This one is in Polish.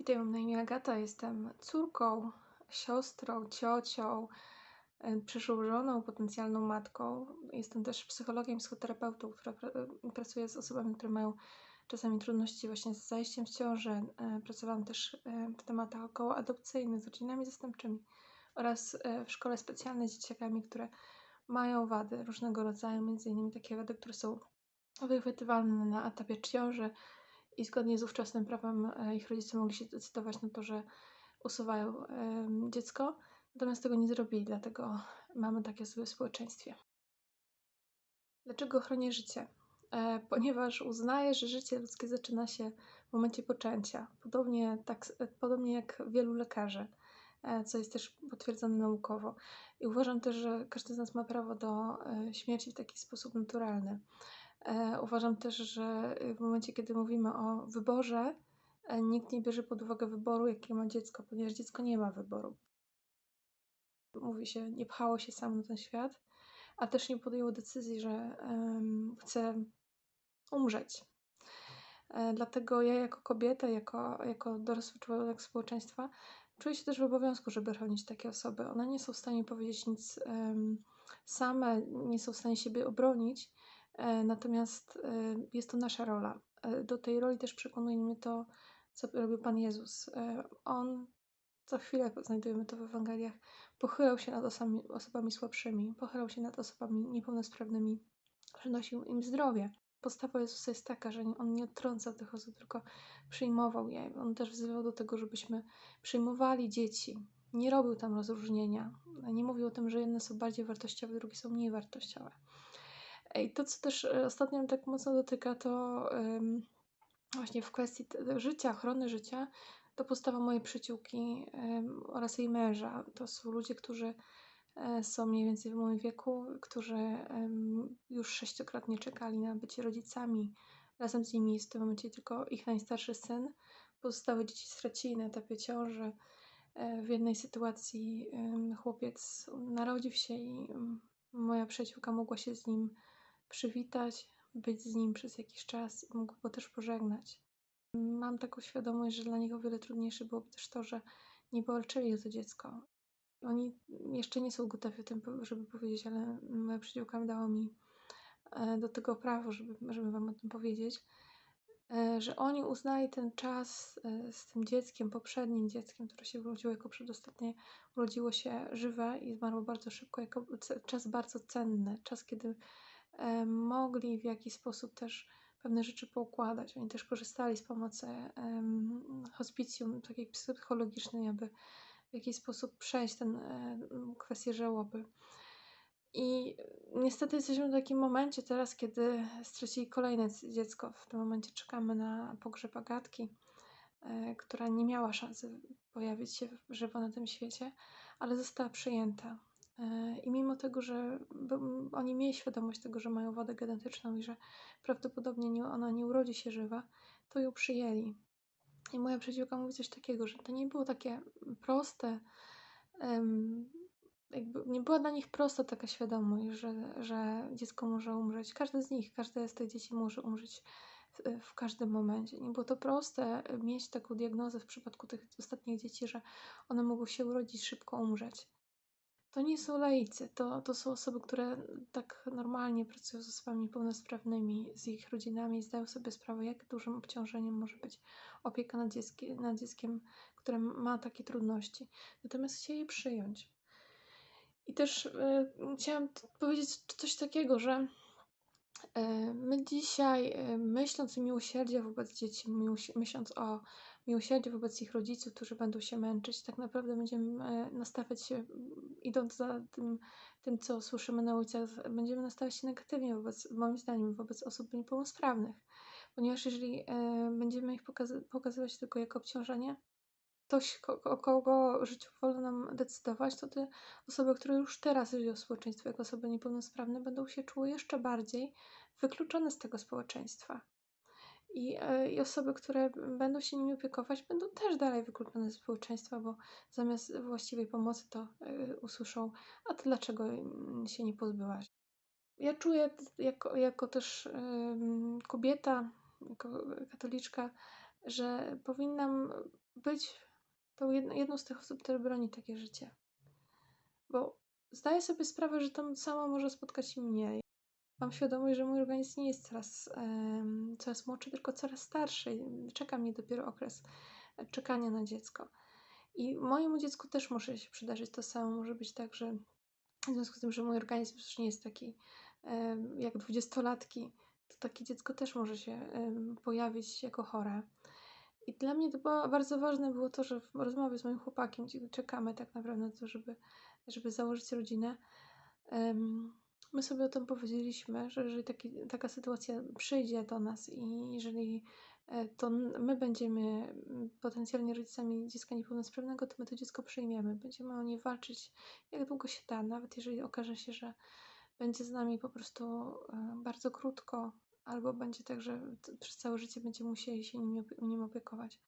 Witaj, mam na imię Agata, jestem córką, siostrą, ciocią, przyszłą żoną, potencjalną matką. Jestem też psychologiem, psychoterapeutą, która pra- pracuje z osobami, które mają czasami trudności właśnie z zajściem w ciążę. E, Pracowałam też e, w tematach okołoadopcyjnych z rodzinami zastępczymi oraz e, w szkole specjalnej z dzieciakami, które mają wady różnego rodzaju, między innymi takie wady, które są wychwytywalne na etapie ciąży i zgodnie z ówczesnym prawem e, ich rodzice mogli się decydować na to, że usuwają dziecko, natomiast tego nie zrobili, dlatego mamy takie w społeczeństwie. Dlaczego chronię życie? E, ponieważ uznaję, że życie ludzkie zaczyna się w momencie poczęcia, podobnie, tak, e, podobnie jak wielu lekarzy, co jest też potwierdzone naukowo. I uważam też, że każdy z nas ma prawo do śmierci w taki sposób naturalny. E, Uważam też, że y, w momencie, kiedy mówimy o wyborze, e, nikt nie bierze pod uwagę wyboru, jaki ma dziecko, ponieważ dziecko nie ma wyboru. Mówi się, nie pchało się samo na ten świat, a też nie podjęło decyzji, że em, chce umrzeć. E, Dlatego ja jako kobieta, jako, jako dorosły człowiek społeczeństwa, czuję się też w obowiązku, żeby chronić takie osoby. One nie są w stanie powiedzieć nic em, same, nie są w stanie siebie obronić, natomiast e, jest to nasza rola. E, Do tej roli też przekonuje mnie to, co robił Pan Jezus. E, On, za chwilę znajdujemy to w Ewangeliach, pochylał się nad osobami, osobami słabszymi, pochylał się nad osobami niepełnosprawnymi, przynosił im zdrowie postawa Jezusa jest taka, że on nie odtrącał tych osób, tylko przyjmował je. On też wzywał do tego, żebyśmy przyjmowali dzieci. Nie robił tam rozróżnienia. Nie mówił o tym, że jedne są bardziej wartościowe, drugie są mniej wartościowe. I to, co też e, ostatnio tak mocno dotyka, to ym, właśnie w kwestii życia, ochrony życia, to postawa mojej przyjaciółki ym, oraz jej męża. To są ludzie, którzy e, są mniej więcej w moim wieku, którzy już sześciokrotnie czekali na bycie rodzicami. Razem z nimi jest w tym momencie tylko ich najstarszy syn. Pozostałe dzieci stracili na etapie ciąży. E, W jednej sytuacji chłopiec narodził się i moja przyjaciółka mogła się z nim przywitać, być z nim przez jakiś czas i mogła go też pożegnać. Mam taką świadomość, że dla nich o wiele trudniejsze byłoby też to, że nie walczyli o to dziecko. Oni jeszcze nie są gotowi o tym, żeby powiedzieć, ale moja przyjaciółka dała mi e, do tego prawo, żeby, żeby Wam o tym powiedzieć, e, że oni uznali ten czas e, z tym dzieckiem, poprzednim dzieckiem, które się urodziło jako przedostatnie, urodziło się żywe i zmarło bardzo szybko, jako czas bardzo cenny, czas, kiedy mogli w jakiś sposób też pewne rzeczy poukładać. Oni też korzystali z pomocy hospicjum takiej psychologicznej, aby w jakiś sposób przejść tę kwestię żałoby. I niestety jesteśmy w takim momencie teraz, kiedy stracili kolejne dziecko. W tym momencie czekamy na pogrzeb Agatki, e, która nie miała szansy pojawić się żywo na tym świecie, ale została przyjęta. E, I mimo tego, że oni mieli świadomość tego, że mają wadę genetyczną i że prawdopodobnie nie, ona nie urodzi się żywa, to ją przyjęli. I moja przyjaciółka mówi coś takiego, że to nie było takie proste, jakby nie była dla nich prosta taka świadomość, że, że dziecko może umrzeć. Każde z nich, każde z tych dzieci może umrzeć w, w każdym momencie. Nie było to proste mieć taką diagnozę w przypadku tych ostatnich dzieci, że one mogą się urodzić, szybko umrzeć. To nie są laicy, to, to są osoby, które tak normalnie pracują z osobami niepełnosprawnymi, z ich rodzinami i zdają sobie sprawę, jak dużym obciążeniem może być opieka nad, dziecki, nad dzieckiem, które ma takie trudności. Natomiast chcieli przyjąć. I też e, chciałam powiedzieć coś takiego, że e, my dzisiaj, e, myśląc o miłosierdziu wobec dzieci, miłosi- myśląc o miłosierdziu wobec ich rodziców, którzy będą się męczyć, tak naprawdę będziemy nastawiać się, idąc za tym, tym, co słyszymy na ulicach, będziemy nastawiać się negatywnie wobec, moim zdaniem, wobec osób niepełnosprawnych. Ponieważ jeżeli e, będziemy ich pokazy- pokazywać tylko jako obciążenie, ktoś, o kogo życiu wolno nam decydować, to te osoby, które już teraz żyją w społeczeństwie jako osoby niepełnosprawne, będą się czuły jeszcze bardziej wykluczone z tego społeczeństwa. I, e, I osoby, które będą się nimi opiekować, będą też dalej wykluczone ze społeczeństwa, bo zamiast właściwej pomocy to e, usłyszą, a ty dlaczego się nie pozbyłaś? Ja czuję jako, jako też kobieta, jako katoliczka, że powinnam być tą jedną z tych osób, które broni takie życie. Bo zdaję sobie sprawę, że to samo może spotkać i mnie. Mam świadomość, że mój organizm nie jest coraz, em, coraz młodszy, tylko coraz starszy. Czeka mnie dopiero okres e, czekania na dziecko. I mojemu dziecku też może się przydarzyć to samo. Może być tak, że w związku z tym, że mój organizm już nie jest taki em, jak dwudziestolatki, to takie dziecko też może się em, pojawić jako chore. I dla mnie to było bardzo ważne było to, że w rozmowie z moim chłopakiem, czekamy tak naprawdę na to, żeby, żeby założyć rodzinę, em, my sobie o tym powiedzieliśmy, że jeżeli taki, taka sytuacja przyjdzie do nas i jeżeli e, to my będziemy potencjalnie rodzicami dziecka niepełnosprawnego, to my to dziecko przyjmiemy. Będziemy o nie walczyć jak długo się da, nawet jeżeli okaże się, że będzie z nami po prostu e, bardzo krótko, albo będzie tak, że przez całe życie będziemy musieli się nim, nim opiekować.